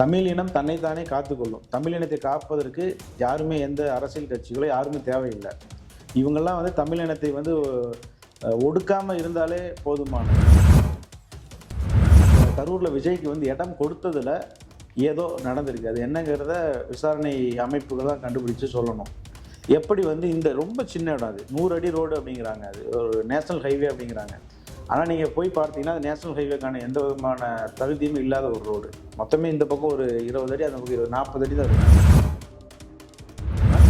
தமிழ் இனம் தன்னைத்தானே காத்துக்கொள்ளும். தமிழ் இனத்தை காப்பதற்கு யாருமே எந்த அரசியல் கட்சிகளோ யாருமே தேவையில்லை. இவங்கெல்லாம் வந்து தமிழ் இனத்தை வந்து ஒடுக்காமல் இருந்தாலே போதுமான கரூரில் விஜய்க்கு வந்து இடம் கொடுத்ததில் ஏதோ நடந்திருக்கு. அது என்னங்கிறத விசாரணை அமைப்புகள் தான் கண்டுபிடிச்சு சொல்லணும். எப்படி வந்து இந்த ரொம்ப சின்ன இடம் அது. நூறு அடி ரோடு அப்படிங்கிறாங்க. அது ஒரு நேஷனல் ஹைவே அப்படிங்கிறாங்க. ஆனால் நீங்கள் போய் பார்த்தீங்கன்னா அது நேஷனல் ஹைவேக்கான எந்த விதமான தகுதியும் இல்லாத ஒரு ரோடு. மொத்தமே இந்த பக்கம் ஒரு இருபது அடி அந்த பக்கம் இருபது நாற்பது அடி தான் இருக்கும்.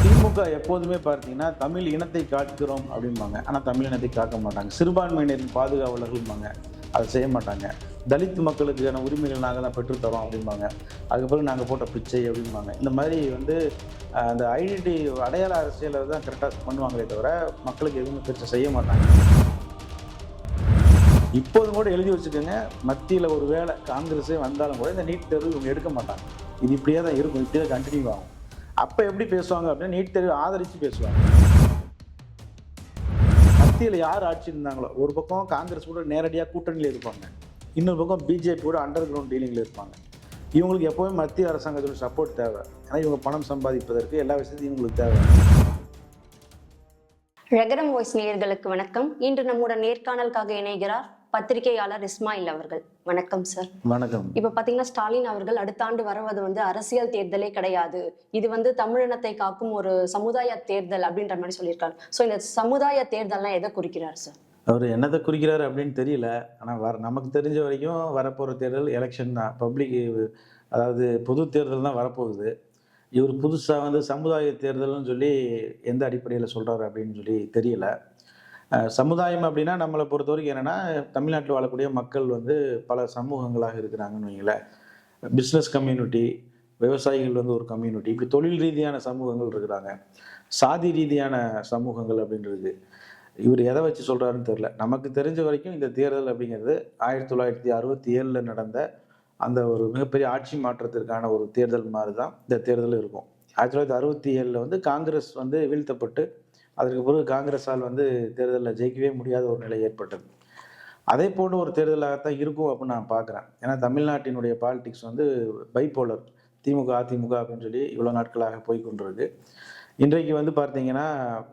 திமுக எப்போதுமே பார்த்தீங்கன்னா தமிழ் இனத்தை காக்கிறோம் அப்படிம்பாங்க. ஆனால் தமிழ் இனத்தை காக்க மாட்டாங்க. சிறுபான்மையினரின் பாதுகாவலர்கள்பாங்க அதை செய்ய மாட்டாங்க. தலித் மக்களுக்கான உரிமைகள் நாங்கள் தான் பெற்றுத்தரோம் அப்படிம்பாங்க. அதுக்கப்புறம் நாங்கள் போட்ட பிச்சை அப்படிம்பாங்க. இந்த மாதிரி வந்து அந்த ஐடென்டிட்டி அடையாள அரசியலை தான் கரெக்டாக பண்ணுவாங்களே தவிர மக்களுக்கு எதுவுமே பெருசாக செய்ய மாட்டாங்க. இப்போதும் கூட எழுதி வச்சுக்கோங்க. மத்தியில் ஒரு வேளை காங்கிரஸே வந்தாலும் கூட இந்த நீட் தேர்வு இவங்க எடுக்க மாட்டாங்க. இது இப்படியே தான் இருக்கும். இப்படியே தான் கண்டினியூ ஆகும். அப்போ எப்படி பேசுவாங்க அப்படின்னா நீட் தேர்வு ஆதரித்து பேசுவாங்க. மத்தியில் யார் ஆட்சி இருந்தாங்களோ ஒரு பக்கம் காங்கிரஸ் கூட நேரடியாக கூட்டணியில் இருப்பாங்க. இன்னொரு பக்கம் பிஜேபி கூட அண்டர் கிரவுண்ட் டீலிங்கில் இருப்பாங்க. இவங்களுக்கு எப்போவுமே மத்திய அரசாங்கத்தோட சப்போர்ட் தேவை. ஏன்னா இவங்க பணம் சம்பாதிப்பதற்கு எல்லா விஷயத்தையும் இவங்களுக்கு தேவை. ரகரம் வாய்ஸ் நேயர்களுக்கு வணக்கம். இன்று நம்முடன் நேர்காணலுக்காக இணைகிறார் பத்திரிகையாளர் இஸ்மாயில் அவர்கள். வணக்கம் சார் வணக்கம். இப்ப பாத்தீங்கன்னா ஸ்டாலின் அவர்கள் அடுத்த ஆண்டு வருவது வந்து அரசியல் தேர்தலே கிடையாது. இது வந்து தமிழினத்தை காக்கும் ஒரு சமுதாய தேர்தல் அப்படின்ற மாதிரி சொல்லியிருக்காரு சோ இந்த சமுதாய தேர்தல்லாம் எதை குறிக்கிறார் சார் அவர் என்னத்தை குறிக்கிறாரு அப்படின்னு தெரியல. ஆனால் வர நமக்கு தெரிஞ்ச வரைக்கும் வரப்போகிற தேர்தல் எலெக்ஷன் தான். பப்ளிக் அதாவது பொது தேர்தல் தான் வரப்போகுது. இவர் புதுசாக வந்து சமுதாய தேர்தல்னு சொல்லி எந்த அடிப்படையில் சொல்கிறாரு அப்படின்னு சொல்லி தெரியல. சமுதாயம் அப்படின்னா நம்மளை பொறுத்த வரைக்கும் என்னென்னா தமிழ்நாட்டில் வாழக்கூடிய மக்கள் வந்து பல சமூகங்களாக இருக்கிறாங்கன்னு வைங்களேன் பிஸ்னஸ் கம்யூனிட்டி விவசாயிகள் வந்து ஒரு கம்யூனிட்டி இப்படி தொழில் ரீதியான சமூகங்கள் இருக்கிறாங்க. சாதி ரீதியான சமூகங்கள் அப்படின்றது. இவர் எதை வச்சு சொல்கிறாருன்னு தெரில நமக்கு தெரிஞ்ச வரைக்கும் இந்த தேர்தல் அப்படிங்கிறது ஆயிரத்தி தொள்ளாயிரத்தி அறுபத்தி ஏழில் நடந்த அந்த ஒரு மிகப்பெரிய ஆட்சி மாற்றத்திற்கான ஒரு தேர்தல் மாதிரி தான் இந்த தேர்தல் இருக்கும். ஆயிரத்தி தொள்ளாயிரத்தி அறுபத்தி ஏழில் வந்து காங்கிரஸ் வந்து வீழ்த்தப்பட்டு அதற்கு பிறகு காங்கிரஸால் வந்து தேர்தலில் ஜெயிக்கவே முடியாத ஒரு நிலை ஏற்பட்டது. அதே போன்ற ஒரு தேர்தலாகத்தான் இருக்கும் அப்படின்னு நான் பார்க்குறேன். ஏன்னா தமிழ்நாட்டினுடைய பாலிடிக்ஸ் வந்து பைப்போலர் திமுக அதிமுக அப்படின்னு சொல்லி இவ்வளோ நாட்களாக போய் கொண்டிருக்கு. இன்றைக்கு வந்து பார்த்தீங்கன்னா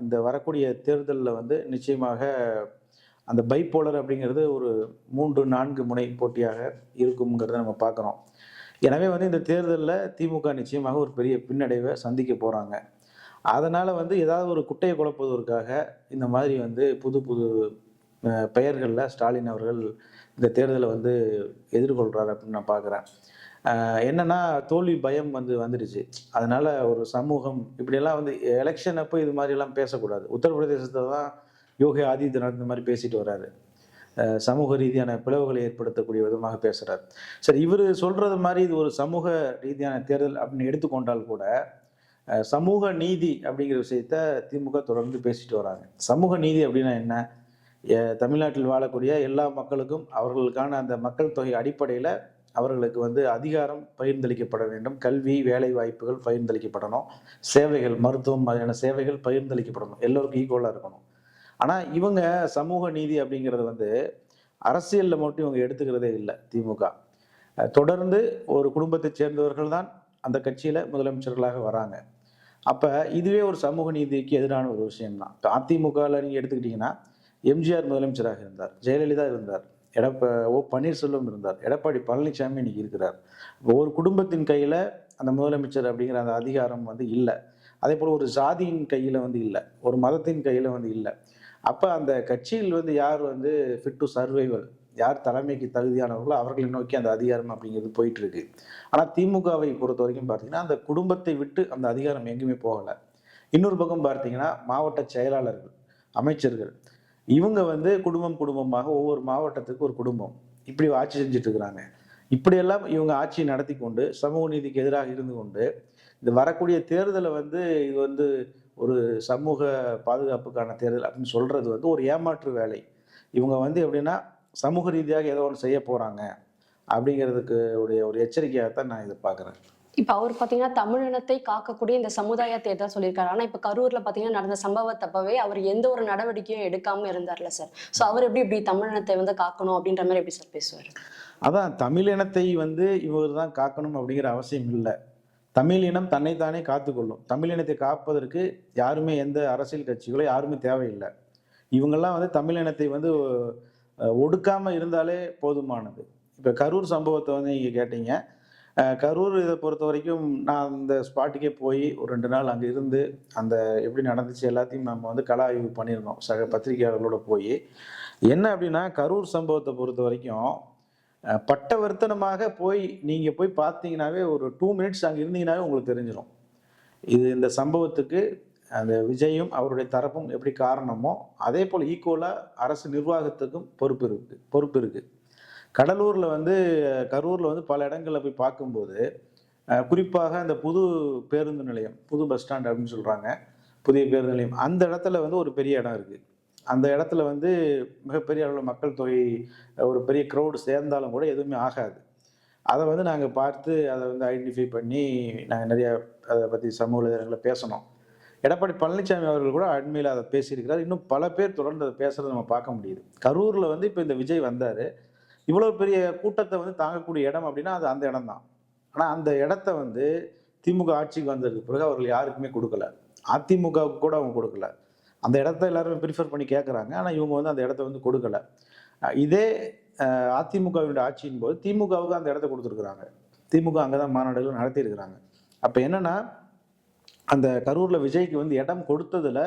இந்த வரக்கூடிய தேர்தலில் வந்து நிச்சயமாக அந்த பைப்போலர் அப்படிங்கிறது ஒரு மூன்று நான்கு முனை போட்டியாக இருக்குங்கிறத நம்ம பார்க்குறோம். எனவே வந்து இந்த தேர்தலில் திமுக நிச்சயமாக ஒரு பெரிய பின்னடைவை சந்திக்க போகிறாங்க அதனால் வந்து ஏதாவது ஒரு குட்டையை குழப்புவதற்காக இந்த மாதிரி வந்து புது புது பெயர்களில் ஸ்டாலின் அவர்கள் இந்த தேர்தலை வந்து எதிர்கொள்கிறார் அப்படின்னு நான் பார்க்குறேன் என்னன்னா தோல்வி பயம் வந்து வந்துடுச்சு. அதனால ஒரு சமூகம் இப்படியெல்லாம் வந்து எலெக்ஷன் அப்போ இது மாதிரிலாம் பேசக்கூடாது. உத்தரப்பிரதேசத்தில் தான் யோகி ஆதித்யநாத் இந்த மாதிரி பேசிட்டு வர்றாரு. சமூக ரீதியான பிளவுகளை ஏற்படுத்தக்கூடிய விதமாக பேசுகிறார் சரி இவர் சொல்கிறது மாதிரி இது ஒரு சமூக ரீதியான தேர்தல் அப்படின்னு எடுத்துக்கொண்டால் கூட சமூக நீதி அப்படிங்கிற விஷயத்த திமுக தொடர்ந்து பேசிட்டு வராங்க. சமூக நீதி அப்படின்னா என்ன? தமிழ்நாட்டில் வாழக்கூடிய எல்லா மக்களுக்கும் அவர்களுக்கான அந்த மக்கள் தொகை அடிப்படையில் அவர்களுக்கு வந்து அதிகாரம் பகிர்ந்தளிக்கப்பட வேண்டும். கல்வி வேலை வாய்ப்புகள் பகிர்ந்தளிக்கப்படணும். சேவைகள் மருத்துவம் மாதிரியான சேவைகள் பகிர்ந்தளிக்கப்படணும். எல்லோருக்கும் ஈக்குவலாக இருக்கணும். ஆனால் இவங்க சமூக நீதி அப்படிங்கிறது வந்து அரசியலில் மட்டும் இவங்க எடுத்துக்கிறதே இல்லை திமுக. தொடர்ந்து ஒரு குடும்பத்தை சேர்ந்தவர்கள் தான் அந்த கட்சியில் முதலமைச்சர்களாக வராங்க. அப்போ இதுவே ஒரு சமூக நீதிக்கு எதிரான ஒரு விஷயம்தான். இப்போ அதிமுகவில் நீங்கள் எடுத்துக்கிட்டிங்கன்னா எம்ஜிஆர் முதலமைச்சராக இருந்தார் ஜெயலலிதா இருந்தார் எடப்ப ஓ பன்னீர்செல்வம் இருந்தார் எடப்பாடி பழனிசாமி இன்னைக்கு இருக்கிறார். ஒரு குடும்பத்தின் கையில் அந்த முதலமைச்சர் அப்படிங்கிற அந்த அதிகாரம் வந்து இல்லை. அதே போல் ஒரு ஜாதியின் கையில் வந்து இல்லை ஒரு மதத்தின் கையில் வந்து இல்லை. அப்போ அந்த கட்சியில் வந்து யார் வந்து ஃபிட் டு சர்வைவல் யார் தலைமைக்கு தகுதியானவர்களோ அவர்களை நோக்கி அந்த அதிகாரம் அப்படிங்கிறது போயிட்டு இருக்கு ஆனால் திமுகவை பொறுத்த வரைக்கும் பார்த்தீங்கன்னா அந்த குடும்பத்தை விட்டு அந்த அதிகாரம் எங்கேயுமே போகலை. இன்னொரு பக்கம் பார்த்தீங்கன்னா மாவட்ட செயலாளர்கள் அமைச்சர்கள் இவங்க வந்து குடும்பம் குடும்பமாக ஒவ்வொரு மாவட்டத்துக்கு ஒரு குடும்பம். இப்படி ஆட்சி செஞ்சுட்டு இருக்கிறாங்க இப்படியெல்லாம் இவங்க ஆட்சி நடத்தி கொண்டு சமூக நீதிக்கு எதிராக இருந்து கொண்டு இந்த வரக்கூடிய தேர்தலை வந்து இது வந்து ஒரு சமூக பாதுகாப்புக்கான தேர்தல் அப்படின்னு சொல்றது வந்து ஒரு ஏமாற்று வேலை. இவங்க வந்து எப்படின்னா சமூக ரீதியாக ஏதோ ஒன்று செய்ய போறாங்க அப்படிங்கிறதுக்கு உடைய ஒரு எச்சரிக்கையாகத்தான் நான் இதை பார்க்குறேன். இப்ப அவர் பாத்தீங்கன்னா தமிழினத்தை காக்கக்கூடிய இந்த சமுதாய தேர்தல் சொல்லியிருக்காரு. ஆனா இப்ப கரூர்ல பாத்தீங்கன்னா நடந்த சம்பவத்தப்பவே அவர் எந்த ஒரு நடவடிக்கையும் எடுக்காம இருந்தார்ல சார். சோ அவர் எப்படி இப்படி தமிழினத்தை வந்து காக்கணும் அப்படின்ற மாதிரி எப்படி சார் பேசுவார்? அதான் தமிழ் இனத்தை வந்து இவர் தான் காக்கணும் அப்படிங்கிற அவசியம் இல்லை. தமிழ் இனம் தன்னைத்தானே காத்துக்கொள்ளும். தமிழ் இனத்தை காப்பதற்கு யாருமே எந்த அரசியல் கட்சிகளோ யாருமே தேவையில்லை. இவங்கெல்லாம் வந்து தமிழ் இனத்தை வந்து ஒடுக்காமல் இருந்தாலே போதுமானது. இப்போ கரூர் சம்பவத்தை வந்து நீங்கள் கேட்டீங்க. கரூர் இதை பொறுத்த வரைக்கும் நான் அந்த ஸ்பாட்டுக்கே போய் ஒரு ரெண்டு நாள் அங்கே இருந்து அந்த எப்படி நடந்துச்சு எல்லாத்தையும் நம்ம வந்து கள ஆய்வு பண்ணியிருந்தோம். சக பத்திரிகையாளர்களோட போய். என்ன அப்படின்னா கரூர் சம்பவத்தை பொறுத்த வரைக்கும் பட்ட பட்டவர்த்தனமாக போய் நீங்கள் போய் பார்த்தீங்கன்னாவே ஒரு டூ மினிட்ஸ் அங்கே இருந்தீங்கன்னாவே உங்களுக்கு தெரிஞ்சிடும் இது இந்த சம்பவத்துக்கு அந்த விஜயும் அவருடைய தரப்பும் எப்படி காரணமோ அதே போல் ஈக்குவலாக அரசு நிர்வாகத்துக்கும் பொறுப்பு இருக்குது பொறுப்பு இருக்குது கடலூரில் வந்து கரூரில் வந்து பல இடங்களில் போய் பார்க்கும்போது குறிப்பாக அந்த புது பேருந்து நிலையம் புது பஸ் ஸ்டாண்ட் அப்படின்னு சொல்கிறாங்க புதிய பேருந்து நிலையம் அந்த இடத்துல வந்து ஒரு பெரிய இடம் இருக்குது அந்த இடத்துல வந்து மிகப்பெரிய அளவில் மக்கள் தொகை ஒரு பெரிய க்ரௌடு சேர்ந்தாலும் கூட எதுவுமே ஆகாது. அதை வந்து நாங்கள் பார்த்து அதை வந்து ஐடென்டிஃபை பண்ணி நாங்கள் நிறையா அதை பற்றி சமூக பேசணும். எடப்பாடி பழனிசாமி அவர்கள் கூட அண்மையில் அதை பேசியிருக்கிறார். இன்னும் பல பேர் தொடர்ந்து அதை பேசுகிறத நம்ம பார்க்க முடியுது. கரூரில் வந்து இப்போ இந்த விஜய் வந்தார். இவ்வளோ பெரிய கூட்டத்தை வந்து தாங்கக்கூடிய இடம் அப்படின்னா அது அந்த இடம் தான். ஆனால் அந்த இடத்த வந்து திமுக ஆட்சிக்கு வந்ததுக்கு பிறகு அவர்கள் யாருக்குமே கொடுக்கல. அதிமுகவுக்கு கூட அவங்க கொடுக்கல. அந்த இடத்த எல்லாருமே ப்ரிஃபர் பண்ணி கேட்குறாங்க ஆனால் இவங்க வந்து அந்த இடத்த வந்து கொடுக்கல. இதே அதிமுகவினுடைய ஆட்சியின் போது திமுகவுக்கு அந்த இடத்த கொடுத்துருக்குறாங்க. திமுக அங்கே தான் மாநாடுகள் நடத்தியிருக்கிறாங்க. அப்போ என்னென்னா அந்த கரூரில் விஜய்க்கு வந்து இடம் கொடுத்ததில்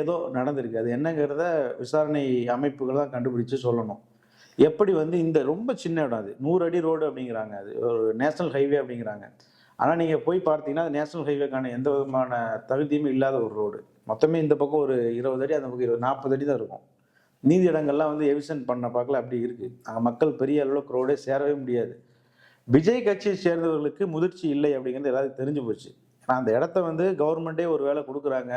ஏதோ நடந்திருக்கு. அது என்னங்கிறத விசாரணை அமைப்புகள் தான் கண்டுபிடிச்சு சொல்லணும். எப்படி வந்து இந்த ரொம்ப சின்ன இடம் அது. நூறு அடி ரோடு அப்படிங்கிறாங்க. அது ஒரு நேஷனல் ஹைவே அப்படிங்கிறாங்க. ஆனால் நீங்கள் போய் பார்த்தீங்கன்னா அது நேஷனல் ஹைவேக்கான எந்த விதமான தகுதியுமே இல்லாத ஒரு ரோடு. மொத்தமே இந்த பக்கம் ஒரு இருபது அடி அந்த பக்கம் இருபது நாற்பது அடி தான் இருக்கும். நீதி இடங்கள்லாம் வந்து எவிசன் பண்ண பார்க்கல அப்படி இருக்குது அங்கே மக்கள் பெரிய அளவுக்கு ரோடே சேரவே முடியாது. விஜய் கட்சியை சேர்ந்தவர்களுக்கு முதிர்ச்சி இல்லை அப்படிங்கிறது எல்லாருக்கும் தெரிஞ்சு போச்சு. அந்த இடத்த வந்து கவர்மெண்ட்டே ஒரு வேலை கொடுக்குறாங்க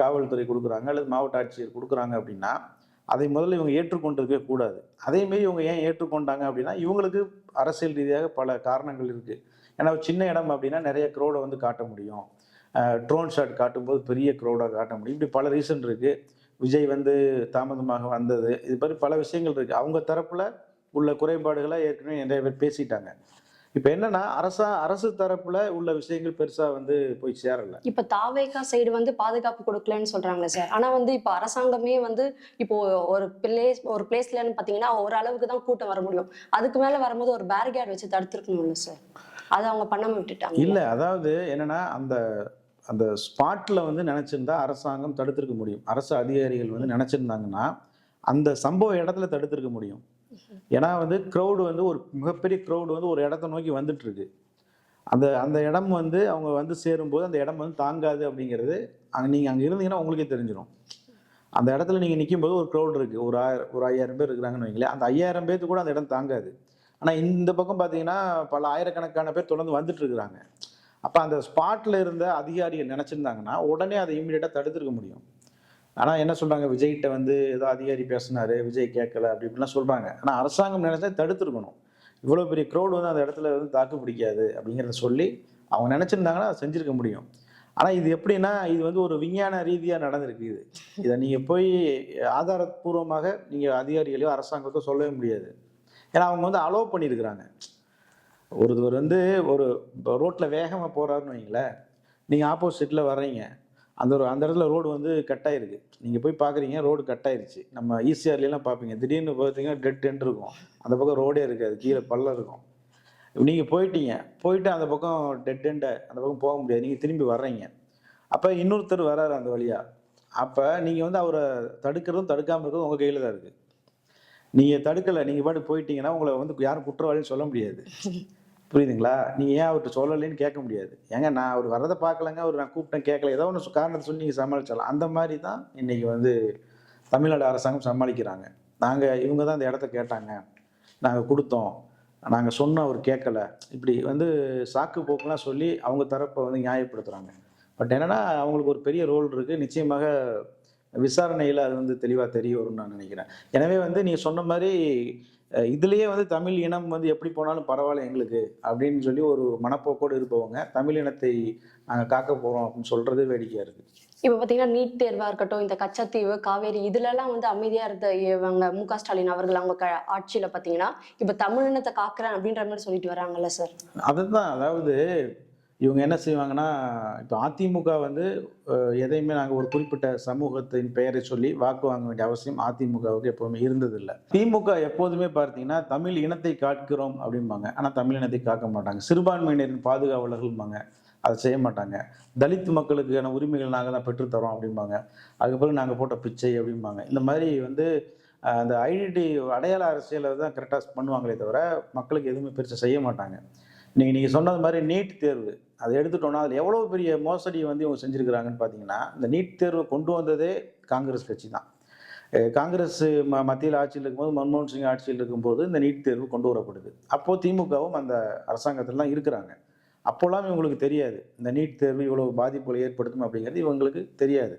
காவல்துறை கொடுக்குறாங்க அல்லது மாவட்ட ஆட்சியர் கொடுக்குறாங்க அப்படின்னா அதை முதல்ல இவங்க ஏற்றுக்கொண்டிருக்கவே கூடாது. அதேமாரி இவங்க ஏன் ஏற்றுக்கொண்டாங்க அப்படின்னா இவங்களுக்கு அரசியல் ரீதியாக பல காரணங்கள் இருக்குது ஏன்னா சின்ன இடம் அப்படின்னா நிறைய க்ரௌடை வந்து காட்ட முடியும். ட்ரோன் ஷாட் காட்டும்போது பெரிய க்ரௌடாக காட்ட முடியும். இப்படி பல ரீசன் இருக்குது விஜய் வந்து தாமதமாக வந்தது. இது மாதிரி பல விஷயங்கள் இருக்குது அவங்க தரப்பில் உள்ள குறைபாடுகளை ஏற்கனவே நிறைய பேர் பேசிட்டாங்க. இப்போ என்னன்னா அரசா அரசு தரப்புல உள்ள விஷயங்கள் பெருசா வந்து போய் சேரல. இப்ப தாவேகா சைடு வந்து பாதுகாப்பு கொடுக்கலன்னு சொல்றாங்களே சார். ஆனா வந்து இப்ப அரசாங்கமே வந்து இப்போ ஒரு பிளேஸ் ஒரு பிளேஸ்லன்னு பாத்தீங்கன்னா ஒரு அளவுக்கு தான் கூட்டம் வர முடியும். அதுக்கு மேல வரும்போது ஒரு பேரிகேட் வச்சு தடுத்துருக்கணும்ல சார். அதை அவங்க பண்ணாம விட்டுட்டாங்க. இல்ல அதாவது என்னன்னா அந்த அந்த ஸ்பாட்ல வந்து நினைச்சிருந்தா அரசாங்கம் தடுத்திருக்க முடியும். அரசு அதிகாரிகள் வந்து நினைச்சிருந்தாங்கன்னா அந்த சம்பவ இடத்துல தடுத்திருக்க முடியும். ஏன்னா வந்து க்ரௌடு வந்து ஒரு மிகப்பெரிய க்ரௌடு வந்து ஒரு இடத்த நோக்கி வந்துட்டுருக்கு. அந்த அந்த இடம் வந்து அவங்க வந்து சேரும்போது அந்த இடம் வந்து தாங்காது அப்படிங்கிறது அங்கே நீங்கள் அங்கே இருந்தீங்கன்னா உங்களுக்கே தெரிஞ்சிடும் அந்த இடத்துல நீங்கள் நிற்கும்போது ஒரு க்ரௌட் இருக்குது ஒரு ஆயிரம் ஒரு ஐயாயிரம் பேர் இருக்கிறாங்கன்னு வைங்களேன். அந்த ஐயாயிரம் பேர்த்து கூட அந்த இடம் தாங்காது. ஆனால் இந்த பக்கம் பார்த்தீங்கன்னா பல ஆயிரக்கணக்கான பேர் தொடர்ந்து வந்துட்டு இருக்கிறாங்க அப்போ அந்த ஸ்பாட்டில் இருந்த அதிகாரிகள் நினச்சிருந்தாங்கன்னா உடனே அதை இமீடியட்டாக தடுத்துருக்க முடியும். ஆனால் என்ன சொல்கிறாங்க விஜய்கிட்ட வந்து ஏதோ அதிகாரி பேசினாரு விஜய் கேட்கல அப்படி இப்படிலாம் சொல்கிறாங்க ஆனால் அரசாங்கம் நினைச்சா தடுத்திருக்கணும். இவ்வளோ பெரிய க்ரௌட் வந்து அந்த இடத்துல வந்து தாக்கு பிடிக்காது அப்படிங்கிறத சொல்லி அவங்க நினச்சிருந்தாங்கன்னா அதை செஞ்சுருக்க முடியும். ஆனால் இது எப்படின்னா இது வந்து ஒரு விஞ்ஞான ரீதியாக நடந்திருக்கு இது. இதை நீங்கள் போய் ஆதாரப்பூர்வமாக நீங்கள் அதிகாரிகளையோ அரசாங்கத்தோ சொல்லவே முடியாது. ஏன்னா அவங்க வந்து அலோவ் பண்ணியிருக்கிறாங்க. ஒருவர் வந்து ஒரு ரோட்டில் வேகமாக போகிறாருன்னு வைங்களேன். நீங்கள் ஆப்போசிட்டில் வர்றீங்க. அந்த ஒரு அந்த இடத்துல ரோடு வந்து கட் ஆயிருக்கு. நீங்கள் போய் பார்க்குறீங்க ரோடு கட் ஆயிருச்சு. நம்ம ஈசிஆர்லாம் பார்ப்பீங்க திடீர்னு பார்த்தீங்கன்னா டெட் எண்ட் இருக்கும். அந்த பக்கம் ரோடே இருக்காது. கீழே பள்ளம் இருக்கும். நீங்கள் போயிட்டீங்க. போயிட்டு அந்த பக்கம் டெட் எண்டை அந்த பக்கம் போக முடியாது. நீங்கள் திரும்பி வர்றீங்க. அப்போ இன்னொருத்தர் வராரு அந்த வழியாக அப்போ நீங்கள் வந்து அவரை தடுக்கிறதும் தடுக்காமல் இருக்கிறதும் உங்கள் கையில் தான் இருக்குது நீங்கள் தடுக்கலை. நீங்கள் பாட்டு போயிட்டீங்கன்னா உங்களை வந்து யாரும் குற்றவாளின்னு சொல்ல முடியாது. புரியுதுங்களா? நீங்கள் ஏன் அவர்கிட்ட சொல்லலைன்னு கேட்க முடியாது. ஏங்க நான் அவர் வர்றதை பார்க்கலங்க அவர் நான் கூப்பிட்டேன் கேட்கல. ஏதோ ஒன்று காரணத்தை சொல்லி நீங்கள் அந்த மாதிரி தான் இன்னைக்கு வந்து தமிழ்நாடு அரசாங்கம் சமாளிக்கிறாங்க. நாங்கள் இவங்க தான் இந்த இடத்த கேட்டாங்க. நாங்கள் கொடுத்தோம். நாங்கள் சொன்னோம் அவர் கேட்கல. இப்படி வந்து சாக்கு போக்குலாம் சொல்லி அவங்க தரப்பை வந்து நியாயப்படுத்துகிறாங்க பட் என்னன்னா அவங்களுக்கு ஒரு பெரிய ரோல் இருக்குது நிச்சயமாக விசாரணையில் அது வந்து தெளிவாக தெரிய வரும்னு நான் நினைக்கிறேன். எனவே வந்து நீங்கள் சொன்ன மாதிரி இதுலயே வந்து தமிழ் இனம் வந்து எப்படி போனாலும் பரவாயில்ல எங்களுக்கு அப்படின்னு சொல்லி ஒரு மனப்போக்கோடு இருப்பவங்க தமிழ் இனத்தை நாங்கள் காக்க போகிறோம் அப்படின்னு சொல்றது வேடிக்கையாக இருக்குது இப்ப பாத்தீங்கன்னா நீட் தேர்வா இருக்கட்டும் இந்த கச்சத்தீவு காவேரி இதுல எல்லாம் வந்து அமைதியா இருந்த இவங்க மு க ஸ்டாலின் அவர்கள் அவங்க க- ஆட்சியில பாத்தீங்கன்னா இப்ப தமிழினத்தை காக்குறேன் அப்படின்ற மாதிரி சொல்லிட்டு வராங்கல்ல சார்? அதுதான் அதாவது இவங்க என்ன செய்வாங்கன்னா இப்போ அதிமுக வந்து எதையுமே நாங்கள் ஒரு குறிப்பிட்ட சமூகத்தின் பெயரை சொல்லி வாக்கு வாங்க வேண்டிய அவசியம் அதிமுகவுக்கு எப்போவுமே இருந்ததில்லை. திமுக எப்போதுமே பார்த்தீங்கன்னா தமிழ் இனத்தை காக்கிறோம் அப்படிம்பாங்க. ஆனால் தமிழ் இனத்தை காக்க மாட்டாங்க. சிறுபான்மையினரின் பாதுகாவலர்கள்பாங்க அதை செய்ய மாட்டாங்க. தலித் மக்களுக்கான உரிமைகள் நாங்கள் தான் பெற்றுத்தரோம் அப்படிம்பாங்க. அதுக்கப்புறம் நாங்கள் போட்ட பிச்சை அப்படிம்பாங்க. இந்த மாதிரி வந்து அந்த ஐடென்டி அடையாள அரசியலை தான் கரெக்டாக பண்ணுவாங்களே தவிர மக்களுக்கு எதுவுமே பெருசாக செய்ய மாட்டாங்க. நீங்கள் நீங்கள் சொன்னது மாதிரி நீட் தேர்வு. அதை எடுத்துட்டோம்னா அதில் எவ்வளோ பெரிய மோசடி வந்து இவங்க செஞ்சுருக்கிறாங்கன்னு பார்த்தீங்கன்னா இந்த நீட் தேர்வை கொண்டு வந்ததே காங்கிரஸ் கட்சி தான். காங்கிரஸ் ம மத்தியில் ஆட்சியில் இருக்கும்போது மன்மோகன் சிங் ஆட்சியில் இருக்கும்போது இந்த நீட் தேர்வு கொண்டு வரப்படுது. அப்போது திமுகவும் அந்த அரசாங்கத்தில் தான் இருக்கிறாங்க. அப்போல்லாம் இவங்களுக்கு தெரியாது. இந்த நீட் தேர்வு இவ்வளோ பாதிப்புகளை ஏற்படுத்தும் அப்படிங்கிறது இவங்களுக்கு தெரியாது.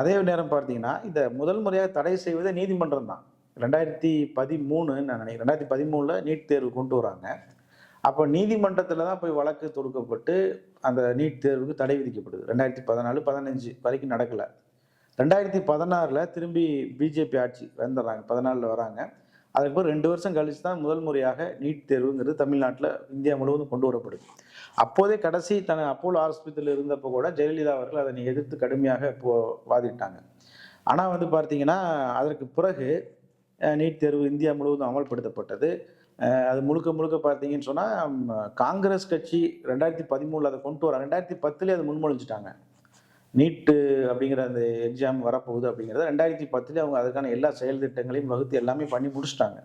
அதே நேரம் பார்த்தீங்கன்னா இந்த முதல் முறையாக தடை செய்வதே நீதிமன்றம் தான். ரெண்டாயிரத்தி பதிமூணு நான் நினைக்கிறேன். ரெண்டாயிரத்தி பதிமூணில் நீட் தேர்வு கொண்டு வராங்க. அப்போ நீதிமன்றத்தில் தான் போய் வழக்கு தொடுக்கப்பட்டு அந்த நீட் தேர்வுக்கு தடை விதிக்கப்படுது. ரெண்டாயிரத்தி பதினாலு பதினஞ்சு வரைக்கும் நடக்கலை. ரெண்டாயிரத்தி பதினாறில் திரும்பி பிஜேபி ஆட்சி வந்துடுறாங்க பதினாலில் வராங்க. அதுக்கப்புறம் ரெண்டு வருஷம் கழிச்சு தான் முதல் முறையாக நீட் தேர்வுங்கிறது தமிழ்நாட்டில் இந்தியா முழுவதும் கொண்டு வரப்படுது. அப்போதே கடைசி தன அப்போலோ ஆஸ்பத்திரியில் இருந்தப்போ கூட ஜெயலலிதா அவர்கள் அதனை எதிர்த்து கடுமையாக இப்போ வாதிட்டாங்க. ஆனால் வந்து பார்த்தீங்கன்னா அதற்கு பிறகு நீட் தேர்வு இந்தியா முழுவதும் அமல்படுத்தப்பட்டது. அது முழுக்க முழுக்க பார்த்தீங்கன்னு சொன்னால் காங்கிரஸ் கட்சி ரெண்டாயிரத்தி பதிமூணில் அதை கொண்டு வர ரெண்டாயிரத்தி பத்துலேயே அதை முன்மொழிஞ்சிட்டாங்க. நீட்டு அப்படிங்கிற அந்த எக்ஸாம் வரப்போகுது அப்படிங்கிறத ரெண்டாயிரத்தி பத்துலேயே அவங்க அதுக்கான எல்லா செயல் திட்டங்களையும் வகுத்து எல்லாமே பண்ணி முடிச்சிட்டாங்க.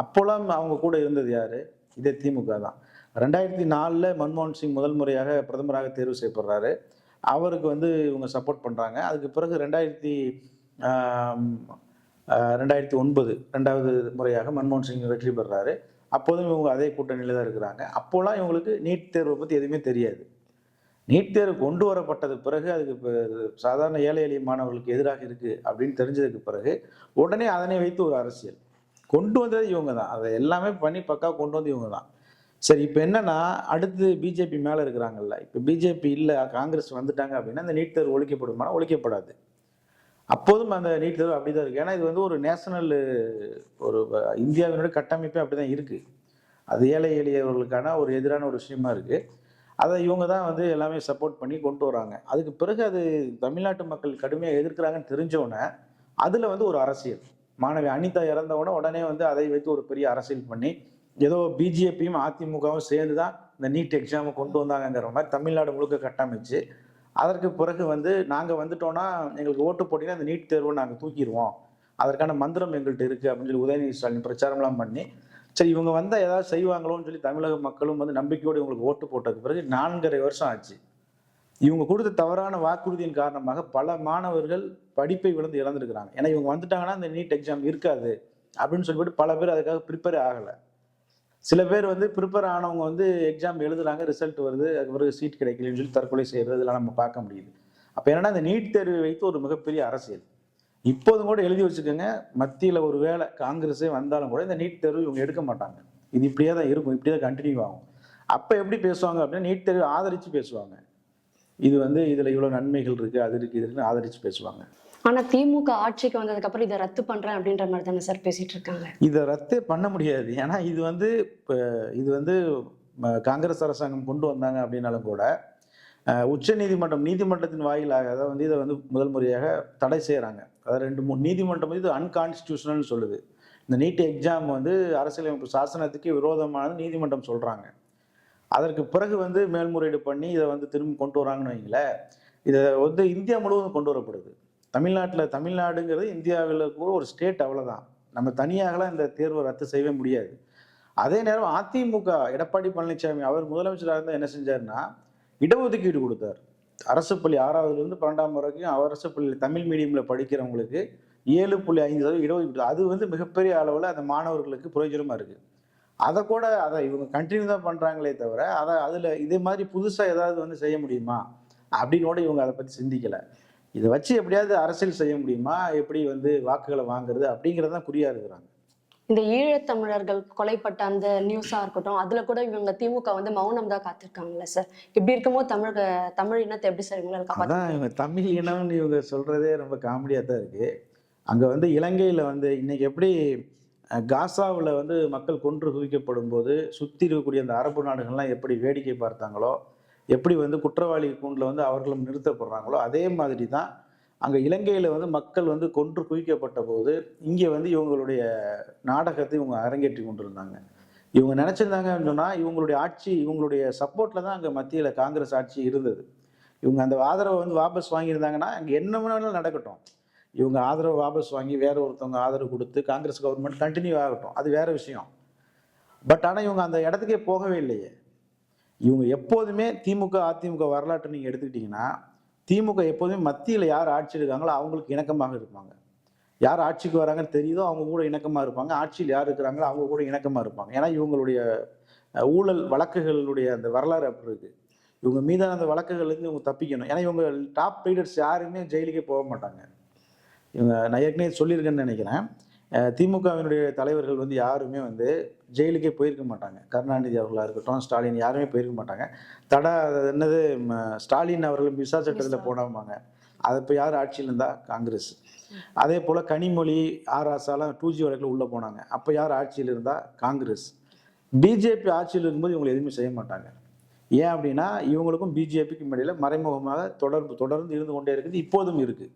அப்போலாம் அவங்க கூட இருந்தது யார்? இதே திமுக தான். ரெண்டாயிரத்தி நாலில் மன்மோகன் சிங் முதல் முறையாக பிரதமராக தேர்வு செய்யப்படுறாரு. அவருக்கு வந்து இவங்க சப்போர்ட் பண்ணுறாங்க அதுக்கு பிறகு ரெண்டாயிரத்தி ரெண்டாயிரத்தி ஒன்பது ரெண்டாவது முறையாக மன்மோகன் சிங் வெற்றி பெறாரு. அப்போதும் இவங்க அதே கூட்டணியில் தான் இருக்கிறாங்க. அப்போலாம் இவங்களுக்கு நீட் தேர்வை பற்றி எதுவுமே தெரியாது. நீட் தேர்வு கொண்டு வரப்பட்டது பிறகு அதுக்கு சாதாரண ஏழை எளிய மாணவர்களுக்கு எதிராக இருக்குது அப்படின்னு தெரிஞ்சதுக்கு பிறகு உடனே அதனை வைத்து ஒரு அரசியல். கொண்டு வந்தது இவங்க தான். அதை எல்லாமே பண்ணி பக்கா கொண்டு வந்து இவங்க தான். சரி இப்போ என்னன்னா அடுத்து பிஜேபி மேலே இருக்கிறாங்கல்ல. இப்போ பிஜேபி இல்லை காங்கிரஸ் வந்துட்டாங்க அப்படின்னா அந்த நீட் தேர்வு ஒழிக்கப்படுமானா ஒழிக்கப்படாது. அப்போதும் அந்த நீட் தேர்வு அப்படி தான் இருக்குது ஏன்னா இது வந்து ஒரு நேஷனல் ஒரு இந்தியாவினுடைய கட்டமைப்பே அப்படி தான் இருக்குது அது ஏழை எளியவர்களுக்கான ஒரு எதிரான ஒரு விஷயமா இருக்குது அதை இவங்க தான் வந்து எல்லாமே சப்போர்ட் பண்ணி கொண்டு வராங்க. அதுக்கு பிறகு அது தமிழ்நாட்டு மக்கள் கடுமையாக எதிர்க்கிறாங்கன்னு தெரிஞ்சோடனே அதில் வந்து ஒரு அரசியல். மாணவி அனிதா இறந்தவுடனே உடனே வந்து அதை வைத்து ஒரு பெரிய அரசியல் பண்ணி ஏதோ பிஜேபியும் அதிமுகவும் சேர்ந்து தான் இந்த நீட் எக்ஸாமை கொண்டு வந்தாங்கங்கிற மாதிரி தமிழ்நாடு முழுக்க கட்டமைச்சு அதற்கு பிறகு வந்து நாங்கள் வந்துட்டோம்னா எங்களுக்கு ஓட்டு போட்டிங்கன்னா அந்த நீட் தேர்வை நாங்கள் தூக்கிடுவோம். அதற்கான மந்திரம் எங்கள்கிட்ட இருக்குது அப்படின்னு சொல்லி உதயநிதி ஸ்டாலின் பிரச்சாரம்லாம் பண்ணி சரி இவங்க வந்தால் ஏதாவது செய்வாங்களோன்னு சொல்லி தமிழக மக்களும் வந்து நம்பிக்கையோடு இவங்களுக்கு ஓட்டு போட்டதுக்கு பிறகு நான்கரை வருஷம் ஆச்சு. இவங்க கொடுத்த தவறான வாக்குறுதியின் காரணமாக பல மாணவர்கள் படிப்பை விழுந்து இழந்திருக்கிறாங்க. ஏன்னா இவங்க வந்துட்டாங்கன்னா இந்த நீட் எக்ஸாம் இருக்காது அப்படின்னு சொல்லிவிட்டு பல பேர் அதுக்காக ப்ரிப்பேர் ஆகலை. சில பேர் வந்து ப்ரிப்பேர் ஆனவங்க வந்து எக்ஸாம் எழுதுறாங்க ரிசல்ட் வருது அதுக்கப்புறம் சீட் கிடைக்கலன்னு சொல்லி தற்கொலை செய்கிறது இதெல்லாம் நம்ம பார்க்க முடியுது. அப்போ என்னன்னா இந்த நீட் தேர்வை வைத்து ஒரு மிகப்பெரிய அரசியல். இப்போதும் கூட எழுதி வச்சுக்கோங்க மத்தியில் ஒரு வேளை காங்கிரஸே வந்தாலும் கூட இந்த நீட் தேர்வு இவங்க எடுக்க மாட்டாங்க. இது இப்படியே தான் இருக்கும் இப்படியே தான் கண்டினியூ ஆகும். அப்போ எப்படி பேசுவாங்க அப்படின்னா நீட் தேர்வு ஆதரித்து பேசுவாங்க. இது வந்து இதில் இவ்வளோ நன்மைகள் இருக்குது அது இருக்குது இதுன்னு ஆதரித்து பேசுவாங்க. ஆனா திமுக ஆட்சிக்கு வந்ததுக்கு அப்புறம் இதை ரத்து பண்றேன் அப்படின்ற மாதிரி தானே சார் பேசிட்டு இருக்காங்க? இதை ரத்து பண்ண முடியாது. ஏன்னா இது வந்து இப்போ இது வந்து காங்கிரஸ் அரசாங்கம் கொண்டு வந்தாங்க அப்படின்னாலும் கூட உச்ச நீதிமன்றம் நீதிமன்றத்தின் வாயிலாக தான் வந்து இதை வந்து முதல் முறையாக தடை செய்கிறாங்க அதாவது ரெண்டு மூணு நீதிமன்றம் வந்து இது அன்கான்ஸ்டியூஷனல் சொல்லுது. இந்த நீட் எக்ஸாம் வந்து அரசியலமைப்பு சாசனத்துக்கு விரோதமானது நீதிமன்றம் சொல்கிறாங்க அதற்கு பிறகு வந்து மேல்முறையீடு பண்ணி இதை வந்து திரும்ப கொண்டு வராங்கன்னு வைங்களேன் இதை வந்து இந்தியா முழுவதும் கொண்டு வரப்படுது. தமிழ்நாட்டில் தமிழ்நாடுங்கிறது இந்தியாவில் கூட ஒரு ஸ்டேட் அவ்வளோதான் நம்ம தனியாகலாம் இந்த தேர்வை ரத்து செய்யவே முடியாது. அதே நேரம் அதிமுக எடப்பாடி பழனிசாமி அவர் முதலமைச்சராக இருந்தால் என்ன செஞ்சாருன்னா இடஒதுக்கீடு கொடுத்தார். அரசு பள்ளி ஆறாவதுலேருந்து பன்னெண்டாம் வரைக்கும் அரசு பள்ளியில் தமிழ் மீடியமில் படிக்கிறவங்களுக்கு ஏழு புள்ளி ஐந்து சதவீதம் இடஒதுக்கீடு. அது வந்து மிகப்பெரிய அளவில் அந்த மாணவர்களுக்கு பிரயோஜனமாக இருக்குது அதை கூட அதை இவங்க கண்டினியூ தான் பண்ணுறாங்களே தவிர அதை அதில் இதே மாதிரி புதுசாக ஏதாவது வந்து செய்ய முடியுமா? அப்படின்னு கூட இவங்க அதை பற்றி சிந்திக்கலை. இதை வச்சு எப்படியாவது அரசியல் செய்ய முடியுமா? எப்படி வந்து வாக்குகளை வாங்குறது? அப்படிங்கிறது தான் குறியாக இருக்கிறாங்க. இந்த ஈழத்தமிழர்கள் கொலைப்பட்ட அந்த நியூஸா இருக்கட்டும் அதுல கூட இவங்க திமுக வந்து மௌனம் தான் காத்திருக்காங்கல்ல சார் இப்படி இருக்கும்போது தமிழக தமிழ் இனத்தை எப்படி சார் காப்பாற்ற அதான் இவங்க தமிழ் இனம்னு இவங்க சொல்கிறதே ரொம்ப காமெடியாக தான் இருக்குது அங்கே வந்து இலங்கையில் வந்து இன்னைக்கு எப்படி காசாவில் வந்து மக்கள் கொன்று குவிக்கப்படும் போது சுற்றி இருக்கக்கூடிய அந்த அரபு நாடுகள்லாம் எப்படி வேடிக்கை பார்த்தாங்களோ எப்படி வந்து குற்றவாளி கூண்டில் வந்து அவர்களும் நிறுத்தப்படுறாங்களோ அதே மாதிரி தான் அங்கே இலங்கையில் வந்து மக்கள் வந்து கொன்று குவிக்கப்பட்ட போது இங்கே வந்து இவங்களுடைய நாடகத்தை இவங்க அரங்கேற்றி கொண்டிருந்தாங்க. இவங்க நினச்சிருந்தாங்கன்னு சொன்னால் இவங்களுடைய ஆட்சி இவங்களுடைய சப்போர்ட்டில் தான் அங்கே மத்தியில் காங்கிரஸ் ஆட்சி இருந்தது. இவங்க அந்த ஆதரவை வந்து வாபஸ் வாங்கியிருந்தாங்கன்னா அங்கே என்ன வேணாலும் நடக்கட்டும். இவங்க ஆதரவு வாபஸ் வாங்கி வேற ஒருத்தவங்க ஆதரவு கொடுத்து காங்கிரஸ் கவர்மெண்ட் கண்டினியூ ஆகட்டும். அது வேற விஷயம். பட் ஆனால் இவங்க அந்த இடத்துக்கே போகவே இல்லையே. இவங்க எப்போதுமே திமுக அதிமுக வரலாற்றை நீங்கள் எடுத்துக்கிட்டிங்கன்னா திமுக எப்போதுமே மத்தியில் யார் ஆட்சி இருக்காங்களோ அவங்களுக்கு இணக்கமாக இருப்பாங்க. யார் ஆட்சிக்கு வராங்கன்னு தெரியுதோ அவங்க கூட இணக்கமாக இருப்பாங்க. ஆட்சியில் யார் இருக்கிறாங்களோ அவங்க கூட இணக்கமாக இருப்பாங்க. ஏன்னா இவங்களுடைய ஊழல் வழக்குகளுடைய அந்த வரலாறு அப்படி இருக்குது இவங்க மீதான அந்த வழக்குகள்லேருந்து இவங்க தப்பிக்கணும். ஏன்னா இவங்க டாப் லீடர்ஸ் யாருமே ஜெயிலுக்கே போக மாட்டாங்க. இவங்க நான் ஏற்கனவே சொல்லியிருக்கேன்னு நினைக்கிறேன். திமுகவினுடைய தலைவர்கள் வந்து யாருமே வந்து ஜெயிலுக்கே போயிருக்க மாட்டாங்க. கருணாநிதி அவர்களாக இருக்கட்டும் ஸ்டாலின் யாருமே போயிருக்க மாட்டாங்க. தடா என்னது ஸ்டாலின் அவர்கள் மிசா சட்டத்தில். போடாமாங்க அது இப்போ யார் ஆட்சியில் இருந்தா? காங்கிரஸ். அதே போல் கனிமொழி ஆர் ஆசாலாம் டூ ஜி வழக்கில் உள்ளே போனாங்க. அப்போ யார் ஆட்சியில் இருந்தா? காங்கிரஸ். பிஜேபி ஆட்சியில் இருக்கும்போது இவங்களை எதுவுமே செய்ய மாட்டாங்க. ஏன் அப்படின்னா இவங்களுக்கும் பிஜேபிக்கும் இடையில மறைமுகமாக தொடர்பு தொடர்ந்து இருந்து கொண்டே இருக்குது இப்போதும் இருக்குது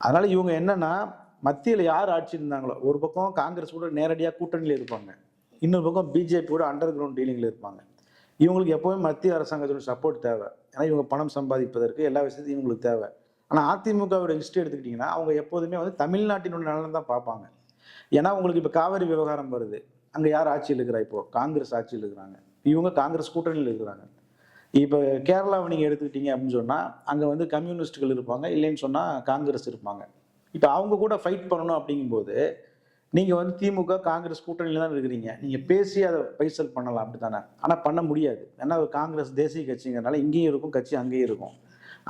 அதனால இவங்க என்னன்னா மத்தியில் யார் ஆட்சி இருந்தாங்களோ ஒரு பக்கம் காங்கிரஸ் கூட நேரடியாக கூட்டணியில் இருப்பாங்க. இன்னொரு பக்கம் பிஜேபி கூட அண்டர் கிரவுண்ட் டீலிங்கில் இருப்பாங்க. இவங்களுக்கு எப்போவுமே மத்திய அரசாங்கத்தோட சப்போர்ட் தேவை. ஏன்னா இவங்க பணம் சம்பாதிப்பதற்கு எல்லா விஷயத்தையும் இவங்களுக்கு தேவை. ஆனால் அதிமுகவோட ஹிஸ்ட்ரி எடுத்துக்கிட்டிங்கன்னா அவங்க எப்போதுமே வந்து தமிழ்நாட்டினோட நலன் தான் பார்ப்பாங்க. ஏன்னா உங்களுக்கு இப்போ காவிரி விவகாரம் வருது. அங்கே யார் ஆட்சியில் இருக்கிறா இப்போது காங்கிரஸ் ஆட்சியில் இருக்கிறாங்க. இவங்க காங்கிரஸ் கூட்டணியில் இருக்கிறாங்க. இப்போ கேரளாவை நீங்கள் எடுத்துக்கிட்டீங்க அப்படின்னு சொன்னால் அங்கே வந்து கம்யூனிஸ்ட்டுகள் இருப்பாங்க. இல்லைன்னு சொன்னால் காங்கிரஸ் இருப்பாங்க. இப்போ அவங்க கூட ஃபைட் பண்ணணும் அப்படிங்கும்போது நீங்கள் வந்து திமுக காங்கிரஸ் கூட்டணியில் தான் இருக்கிறீங்க. நீங்கள் பேசி அதை பைசல் பண்ணலாம் அப்படி தானே ஆனால் பண்ண முடியாது. ஏன்னா காங்கிரஸ் தேசிய கட்சிங்கிறனால இங்கேயும் இருக்கும் கட்சி அங்கேயும் இருக்கும்.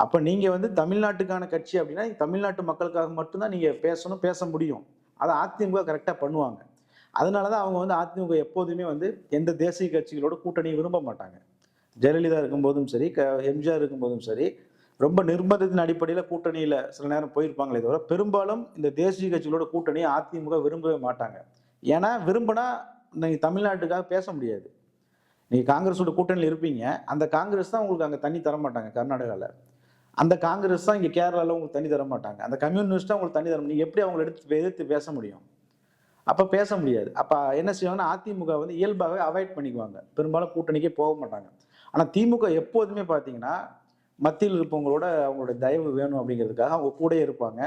அப்போ நீங்கள் வந்து தமிழ்நாட்டுக்கான கட்சி அப்படின்னா தமிழ்நாட்டு மக்களுக்காக மட்டும்தான் நீங்கள் பேசணும் பேச முடியும். அதை அதிமுக கரெக்டாக பண்ணுவாங்க. அதனால தான் அவங்க வந்து அதிமுக எப்போதுமே வந்து எந்த தேசிய கட்சிகளோட கூட்டணியை விரும்ப மாட்டாங்க. ஜெயலலிதா இருக்கும்போதும் சரி க எம்ஜிஆர் இருக்கும்போதும் சரி ரொம்ப நிர்பந்தத்தின் அடிப்படையில் கூட்டணியில் சில நேரம் போயிருப்பாங்களே தவிர பெரும்பாலும் இந்த தேசிய கட்சிகளோட கூட்டணியை அதிமுக விரும்பவே மாட்டாங்க. ஏன்னா விரும்பினா நீங்கள் தமிழ்நாட்டுக்காக பேச முடியாது. நீங்கள் காங்கிரஸோட கூட்டணியில் இருப்பீங்க. அந்த காங்கிரஸ் தான் உங்களுக்கு அங்கே தண்ணி தர மாட்டாங்க கர்நாடகாவில் அந்த காங்கிரஸ் தான் இங்கே கேரளாவில் உங்களுக்கு தண்ணி தர மாட்டாங்க. அந்த கம்யூனிஸ்ட்டாக உங்களுக்கு தண்ணி தர நீங்கள் எப்படி அவங்களை எடுத்து எதிர்த்து பேச முடியும்? அப்போ பேச முடியாது. அப்போ என்ன செய்வாங்கன்னா அதிமுக வந்து இயல்பாகவே அவாய்ட் பண்ணிக்குவாங்க. பெரும்பாலும் கூட்டணிக்கே போக மாட்டாங்க. ஆனால் திமுக எப்போதுமே பார்த்தீங்கன்னா மத்தியில் இருப்பவங்களோட அவங்களோட தயவு வேணும் அப்படிங்கிறதுக்காக அவங்க கூடயே இருப்பாங்க.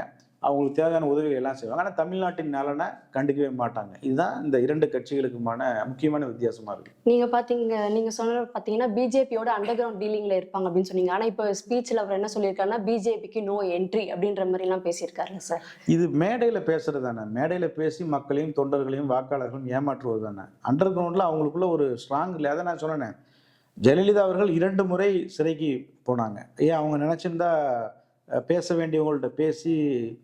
அவங்களுக்கு தேவையான உதவிகள் எல்லாம் செய்வாங்க. ஆனால் தமிழ்நாட்டின் நலனை கண்டுக்கவே மாட்டாங்க. இதுதான் இந்த இரண்டு கட்சிகளுக்குமான முக்கியமான வித்தியாசமா இருக்கு. நீங்க பாத்தீங்க நீங்க சொன்ன பாத்தீங்கன்னா பிஜேபியோட அண்டர் கிரவுண்ட் டீலிங்ல இருப்பாங்க அப்படின்னு சொன்னீங்க. ஆனா இப்போ ஸ்பீச்ல அவர் என்ன சொல்லியிருக்காருன்னா பிஜேபிக்கு நோ என்ட்ரி அப்படின்ற மாதிரி எல்லாம் பேசியிருக்காருல்ல சார் இது மேடையில் பேசுறது தானே. மேடையில் பேசி மக்களையும் தொண்டர்களையும் வாக்காளர்களையும் ஏமாற்றுவது தானே. அண்டர் கிரவுண்டில் அவங்களுக்குள்ள ஒரு ஸ்ட்ராங் இல்லை அதை நான் சொன்னேன். ஜெயலலிதா அவர்கள் இரண்டு முறை சிறைக்கு போனாங்க. ஏன்? அவங்க நினச்சிருந்தா பேச வேண்டியவங்கள்ட்ட பேசி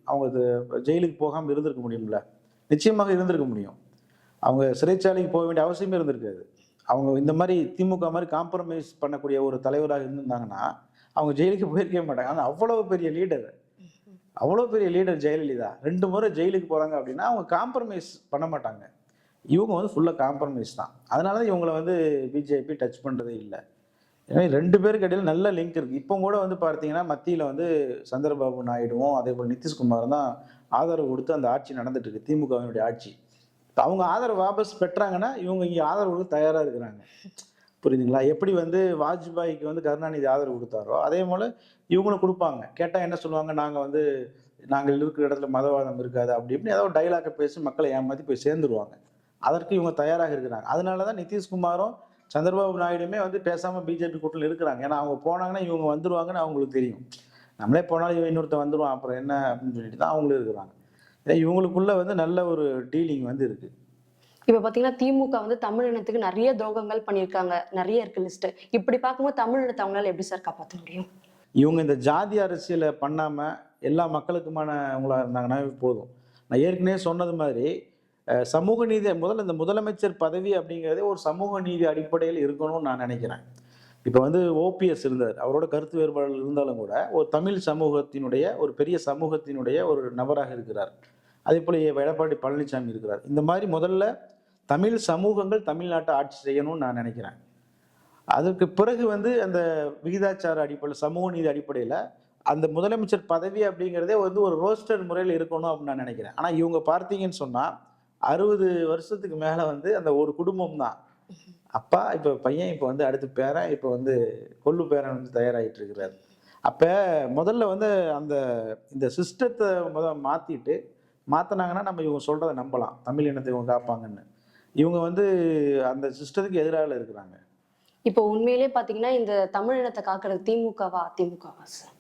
அவங்க இது ஜெயிலுக்கு போகாமல் இருந்திருக்க முடியும்ல? நிச்சயமாக இருந்திருக்க முடியும். அவங்க சிறைச்சாலைக்கு போக வேண்டிய அவசியமே இருந்திருக்காது. அவங்க இந்த மாதிரி திமுக மாதிரி காம்ப்ரமைஸ் பண்ணக்கூடிய ஒரு தலைவராக இருந்திருந்தாங்கன்னா அவங்க ஜெயிலுக்கு போயிருக்கவே மாட்டாங்க. ஆனால் அவ்வளோ பெரிய லீடர் அவ்வளோ பெரிய லீடர் ஜெயலலிதா. ரெண்டு முறை ஜெயிலுக்கு போகிறாங்க அப்படின்னா அவங்க காம்ப்ரமைஸ் பண்ண மாட்டாங்க. இவங்க வந்து ஃபுல்லாக காம்ப்ரமைஸ் தான். அதனால தான் இவங்களை வந்து பிஜேபி டச் பண்ணுறதே இல்லை. ஏன்னா ரெண்டு பேருக்கு இடையில நல்ல லிங்க் இருக்குது இப்போ கூட வந்து பார்த்தீங்கன்னா மத்தியில் வந்து சந்திரபாபு நாயுடுவும் அதே போல் நிதிஷ்குமார் தான் ஆதரவு கொடுத்து அந்த ஆட்சி நடந்துட்டு இருக்கு. திமுகவினுடைய ஆட்சி. இப்போ அவங்க ஆதரவு வாபஸ் பெற்றாங்கன்னா இவங்க இங்கே ஆதரவு கொடுக்க தயாராக இருக்கிறாங்க. புரியுதுங்களா? எப்படி வந்து வாஜ்பாய்க்கு வந்து கருணாநிதி ஆதரவு கொடுத்தாரோ அதே போல் இவங்களும் கொடுப்பாங்க. கேட்டால் என்ன சொல்லுவாங்க? நாங்கள் வந்து நாங்கள் இருக்கிற இடத்துல மதவாதம் இருக்காது அப்படி இப்படி ஏதோ டைலாக பேசி மக்களை ஏமாற்றி போய் சேர்ந்துருவாங்க. அதற்கு இவங்க தயாராக இருக்கிறாங்க. அதனால தான் நிதிஷ்குமாரும் சந்திரபாபு நாயுடுமே வந்து பேசாமல் பிஜேபி கூட்டத்தில் இருக்கிறாங்க. ஏன்னா அவங்க போனாங்கன்னா இவங்க வந்துருவாங்கன்னு அவங்களுக்கு தெரியும். நம்மளே போனாலும் இவன் இன்னொருத்தன் வந்துருவான். அப்புறம் என்ன அப்படின்னு சொல்லிட்டு தான் அவங்களும் இருக்கிறாங்க. ஏன்னா இவங்களுக்குள்ள வந்து நல்ல ஒரு டீலிங் வந்து இருக்கு. இப்ப பாத்தீங்கன்னா திமுக வந்து தமிழ் இனத்துக்கு நிறைய துரோகங்கள் பண்ணியிருக்காங்க. நிறைய இருக்கு லிஸ்ட் இப்படி பார்க்கும்போது தமிழ் இனத்தை அவங்களால எப்படி சார் காப்பாற்ற முடியும்? இவங்க இந்த ஜாதி அரசியலை பண்ணாமல் எல்லா மக்களுக்குமானவங்களா இருந்தாங்கன்னா போதும். நான் ஏற்கனவே சொன்னது மாதிரி சமூக நீதி முதல்ல இந்த முதலமைச்சர் பதவி அப்படிங்கிறதே ஒரு சமூக நீதி அடிப்படையில் இருக்கணும்னு நான் நினைக்கிறேன். இப்போ வந்து ஓபிஎஸ் இருந்தார். அவரோட கருத்து வேறுபாடுகள் இருந்தாலும் கூட ஒரு தமிழ் சமூகத்தினுடைய ஒரு பெரிய சமூகத்தினுடைய ஒரு நபராக இருக்கிறார். அதே போல் எடப்பாடி பழனிசாமி இருக்கிறார். இந்த மாதிரி முதல்ல தமிழ் சமூகங்கள் தமிழ்நாட்டை ஆட்சி செய்யணும்னு நான் நினைக்கிறேன். அதற்கு பிறகு வந்து அந்த விகிதாச்சார அடிப்படையில் சமூக நீதி அடிப்படையில் அந்த முதலமைச்சர் பதவி அப்படிங்கிறதே வந்து ஒரு ரோஸ்டர் முறையில் இருக்கணும் அப்படின்னு நான் நினைக்கிறேன். ஆனால் இவங்க பார்த்தீங்கன்னு சொன்னால் அறுபது வருஷத்துக்கு மேலே வந்து அந்த ஒரு குடும்பம் தான் அப்பா இப்போ பையன் இப்போ வந்து அடுத்து பேரன் இப்போ வந்து கொள்ளு பேரன் வந்து தயாராகிட்டு இருக்கிறார் அப்போ முதல்ல வந்து அந்த இந்த சிஸ்டத்தை முத மாற்றிட்டு மாற்றினாங்கன்னா நம்ம இவங்க சொல்கிறத நம்பலாம். தமிழ் இனத்தை இவங்க காப்பாங்கன்னு. இவங்க வந்து அந்த சிஸ்டத்துக்கு எதிராக இருக்கிறாங்க. இப்போ உண்மையிலே பாத்தீங்கன்னா இந்த தமிழ் இனத்தை காக்குறது திமுகவா அதிமுகவா சார்?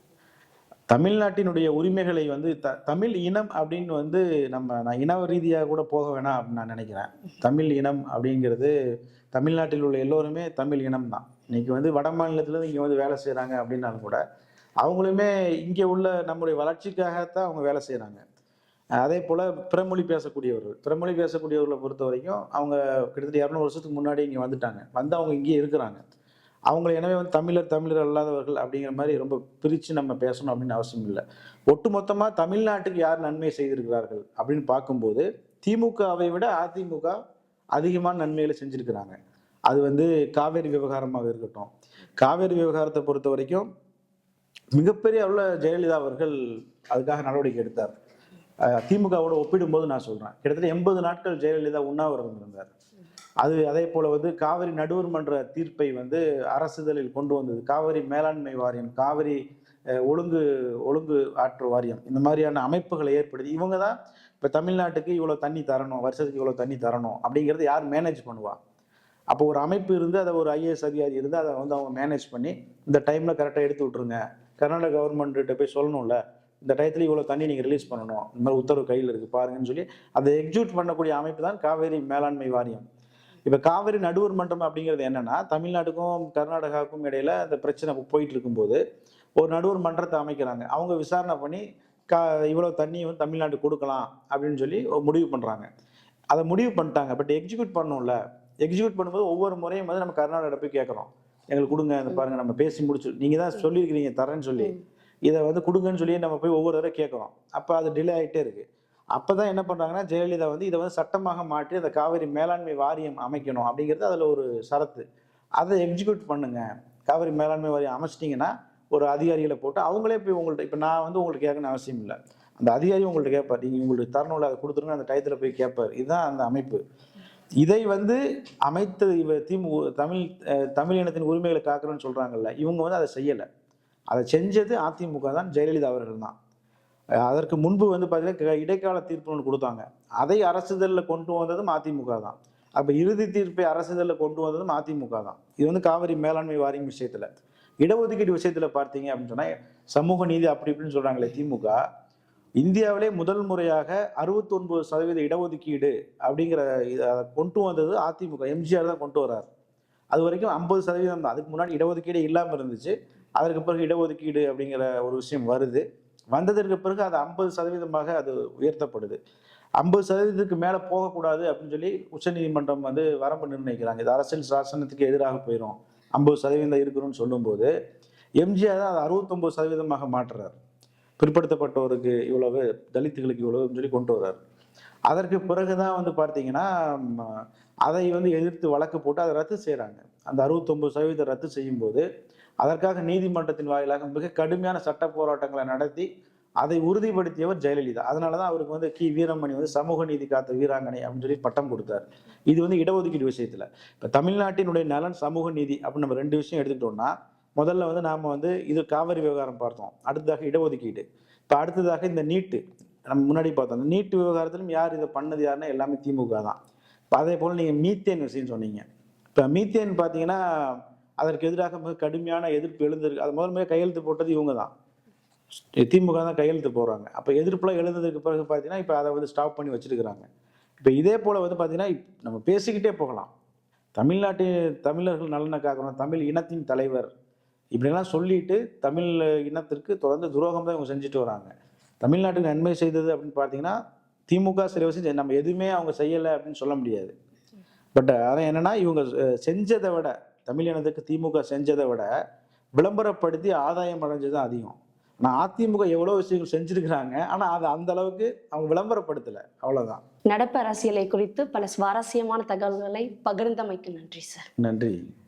தமிழ்நாட்டினுடைய உரிமைகளை வந்து த தமிழ் இனம் அப்படின்னு வந்து நம்ம நான் இன ரீதியாக கூட போக வேணாம் அப்படின்னு நான் நினைக்கிறேன். தமிழ் இனம் அப்படிங்கிறது தமிழ்நாட்டில் உள்ள எல்லோருமே தமிழ் இனம் தான். இன்னைக்கு வந்து வட மாநிலத்துலேருந்து இங்கே வந்து வேலை செய்கிறாங்க அப்படின்னாலும் கூட அவங்களுமே இங்கே உள்ள நம்முடைய வளர்ச்சிக்காகத்தான் அவங்க வேலை செய்கிறாங்க அதே போல் பிறமொழி பேசக்கூடியவர்கள் பிறமொழி பேசக்கூடியவர்களை பொறுத்த வரைக்கும் அவங்க கிட்டத்தட்ட இரநூறு வருஷத்துக்கு முன்னாடி இங்கே வந்துட்டாங்க. வந்து அவங்க இங்கேயே இருக்கிறாங்க. அவங்களை எனவே வந்து தமிழர் தமிழர் அல்லாதவர்கள் அப்படிங்கிற மாதிரி ரொம்ப பிரித்து நம்ம பேசணும் அப்படின்னு அவசியம் இல்லை. ஒட்டுமொத்தமாக தமிழ்நாட்டுக்கு யார் நன்மை செய்திருக்கிறார்கள் அப்படின்னு பார்க்கும்போது திமுகவை விட அதிமுக அதிகமான நன்மைகளை செஞ்சுருக்கிறாங்க. அது வந்து காவேரி விவகாரமாக இருக்கட்டும். காவேரி விவகாரத்தை பொறுத்த வரைக்கும் மிகப்பெரிய அளவில் ஜெயலலிதா அவர்கள் அதுக்காக நடவடிக்கை எடுத்தார். திமுகவோட ஒப்பிடும்போது நான் சொல்கிறேன் கிட்டத்தட்ட எண்பது நாட்கள் ஜெயலலிதா உண்ணாவிரதம் இருந்தார். அது அதே போல வந்து காவிரி நடுவர் மன்ற தீர்ப்பை வந்து அரசுதலில் கொண்டு வந்தது. காவிரி மேலாண்மை வாரியம் காவிரி ஒழுங்கு ஒழுங்கு ஆற்று வாரியம். இந்த மாதிரியான அமைப்புகளை ஏற்படுத்தி இவங்க தான் இப்போ தமிழ்நாட்டுக்கு இவ்வளோ தண்ணி தரணும் வருஷத்துக்கு இவ்வளோ தண்ணி தரணும் அப்படிங்கிறது யார் மேனேஜ் பண்ணுவா? அப்போ ஒரு அமைப்பு இருந்து அதை ஒரு ஐஏஎஸ் அதிகாரி இருந்து அதை வந்து அவங்க மேனேஜ் பண்ணி இந்த டைமில் கரெக்டாக எடுத்து விட்ருங்க கர்நாடக கவர்மெண்ட்டு போய் சொல்லணும்ல இந்த டயத்தில் இவ்வளோ தண்ணி நீங்கள் ரிலீஸ் பண்ணணும். இந்த மாதிரி உத்தரவு கையில் இருக்குது பாருங்கன்னு சொல்லி அதை எக்ஸிக்யூட் பண்ணக்கூடிய அமைப்பு தான் காவேரி மேலாண்மை வாரியம். இப்போ காவிரி நடுவர் மன்றம் அப்படிங்கிறது என்னன்னா தமிழ்நாட்டுக்கும் கர்நாடகாவுக்கும் இடையில அந்த பிரச்சனை போயிட்டு இருக்கும்போது ஒரு நடுவர் மன்றத்தை அமைக்கிறாங்க. அவங்க விசாரணை பண்ணி கா இவ்வளோ தண்ணியை வந்து தமிழ்நாட்டுக்கு கொடுக்கலாம் அப்படின்னு சொல்லி முடிவு பண்ணுறாங்க அதை முடிவு பண்ணிட்டாங்க. பட் எக்ஸிக்யூட் பண்ணணும்ல. எக்ஸிக்யூட் பண்ணும்போது ஒவ்வொரு முறையும் வந்து நம்ம கர்நாடகா போய் கேட்குறோம். எங்களுக்கு கொடுங்க இந்த பாருங்க நம்ம பேசி முடிச்சு நீங்கள் தான் சொல்லியிருக்கிறீங்க தரேன்னு சொல்லி. இதை வந்து கொடுங்கன்னு சொல்லி நம்ம போய் ஒவ்வொரு தடவை கேட்குறோம். அப்போ அது டிலே ஆகிட்டே இருக்குது அப்போ தான் என்ன பண்ணுறாங்கன்னா ஜெயலலிதா வந்து இதை வந்து சட்டமாக மாற்றி அந்த காவிரி மேலாண்மை வாரியம் அமைக்கணும் அப்படிங்கிறது அதில் ஒரு சரத்து அதை எக்ஸிக்யூட் பண்ணுங்க. காவிரி மேலாண்மை வாரியம் அமைச்சிட்டிங்கன்னா ஒரு அதிகாரிகளை போட்டு அவங்களே போய் உங்கள்ட்ட இப்போ நான் வந்து உங்களுக்கு கேட்கணும்னு அவசியம் இல்லை. அந்த அதிகாரி உங்கள்ட்ட கேட்பார். நீங்கள் உங்களுக்கு தரணும்ல அதை கொடுத்துருங்க அந்த டயத்தில் போய் கேட்பார். இதுதான் அந்த அமைப்பு. இதை வந்து அமைத்தது இவ திமு தமிழ் தமிழ் இனத்தின் உரிமைகளை காக்கணும்னு சொல்கிறாங்கல்ல இவங்க வந்து அதை செய்யலை. அதை செஞ்சது அதிமுக தான் ஜெயலலிதா அவர்கள் தான். அதற்கு முன்பு வந்து பார்த்தீங்கன்னா இடைக்கால தீர்ப்பு ஒன்று கொடுத்தாங்க. அதை அரசுதலில் கொண்டு வந்ததும் அதிமுக தான். அப்போ இறுதி தீர்ப்பை அரசுதலில் கொண்டு வந்ததும் அதிமுக தான். இது வந்து காவிரி மேலாண்மை வாரியம் விஷயத்தில். இடஒதுக்கீடு விஷயத்தில் பார்த்தீங்க அப்படின்னு சொன்னால் சமூக நீதி அப்படி இப்படின்னு சொல்கிறாங்களே திமுக. இந்தியாவிலே முதல் முறையாக 69% சதவீத இடஒதுக்கீடு அப்படிங்கிற இதை கொண்டு வந்தது அதிமுக. எம்ஜிஆர் தான் கொண்டு வர்றார். அது வரைக்கும் ஐம்பது சதவீதம் தான். அதுக்கு முன்னாடி இடஒதுக்கீடே இல்லாமல் இருந்துச்சு. அதற்கு பிறகு இடஒதுக்கீடு அப்படிங்கிற ஒரு விஷயம் வருது. வந்ததற்கு பிறகு அது ஐம்பது சதவீதமாக அது உயர்த்தப்படுது. ஐம்பது சதவீதத்துக்கு மேலே போகக்கூடாது அப்படின்னு சொல்லி உச்சநீதிமன்றம் வந்து வரம்பு நிர்ணயிக்கிறாங்க. இது அரசியல் சாசனத்துக்கு எதிராக போயிடும் ஐம்பது சதவீதம் இருக்கணும்னு சொல்லும்போது எம்ஜிஆர் தான் அதை அறுபத்தொம்பது சதவீதமாக மாற்றுறார். பிற்படுத்தப்பட்டோருக்கு இவ்வளவு தலித்துகளுக்கு இவ்வளவுன்னு சொல்லி கொண்டு வர்றார். அதற்கு பிறகு தான் வந்து பார்த்தீங்கன்னா அதை வந்து எதிர்த்து வழக்கு போட்டு அதை ரத்து செய்கிறாங்க அந்த அறுபத்தொம்பது சதவீதம் ரத்து செய்யும்போது அதற்காக நீதிமன்றத்தின் வாயிலாக மிக கடுமையான சட்ட போராட்டங்களை நடத்தி அதை உறுதிப்படுத்தியவர் ஜெயலலிதா. அதனால தான் அவருக்கு வந்து கி. வீரமணி வந்து சமூக நீதி காத்த வீராங்கனை அப்படின்னு சொல்லி பட்டம் கொடுத்தார். இது வந்து இடஒதுக்கீடு விஷயத்தில். இப்போ தமிழ்நாட்டினுடைய நலன் சமூக நீதி அப்படின்னு நம்ம ரெண்டு விஷயம் எடுத்துக்கிட்டோம்னா முதல்ல வந்து நாம் வந்து இது காவிரி விவகாரம் பார்த்தோம். அடுத்ததாக இடஒதுக்கீடு. இப்போ அடுத்ததாக இந்த நீட்டு. நம்ம முன்னாடி பார்த்தோம். அந்த நீட்டு விவகாரத்திலும் யார் இதை பண்ணது யாருன்னா எல்லாமே திமுக தான் இப்போ அதே போல் நீங்கள் மீத்தேன் விஷயம் சொன்னீங்க. இப்போ மீத்தேன் பார்த்தீங்கன்னா அதற்கு எதிராக மிக கடுமையான எதிர்ப்பு எழுந்திருக்கு. அது முதல்ல கையெழுத்து போட்டது இவங்க தான் திமுக தான் கையெழுத்து போடுறாங்க. அப்போ எதிர்ப்புலாம் எழுந்ததுக்கு பிறகு பார்த்தீங்கன்னா இப்போ அதை வந்து ஸ்டாப் பண்ணி வச்சிருக்கிறாங்க. இப்போ இதே போல் வந்து பார்த்தீங்கன்னா நம்ம பேசிக்கிட்டே போகலாம். தமிழ்நாட்டின் தமிழர்கள் நலனை காக்கணும் தமிழ் இனத்தின் தலைவர்? இப்படிலாம் சொல்லிட்டு தமிழ் இனத்திற்கு தொடர்ந்து துரோகம் தான் இவங்க செஞ்சுட்டு வராங்க. தமிழ்நாட்டுக்கு நன்மை செய்தது அப்படின்னு பார்த்தீங்கன்னா திமுக சில விஷயம் நம்ம எதுவுமே அவங்க செய்யலை அப்படின்னு சொல்ல முடியாது. பட் அதான் என்னன்னா இவங்க செஞ்சதை விட தமிழ் இனத்துக்கு திமுக செஞ்சதை விட விளம்பரப்படுத்தி ஆதாயம் அடைஞ்சது தான் அதிகம். ஆனால் அதிமுக எவ்வளோ விஷயங்கள் செஞ்சிருக்கிறாங்க ஆனால் அது அந்த அளவுக்கு அவங்க விளம்பரப்படுத்தலை. அவ்வளோதான் நடப்பு அரசியலை குறித்து பல சுவாரஸ்யமான தகவல்களை பகிர்ந்தமைக்கு நன்றி சார். நன்றி.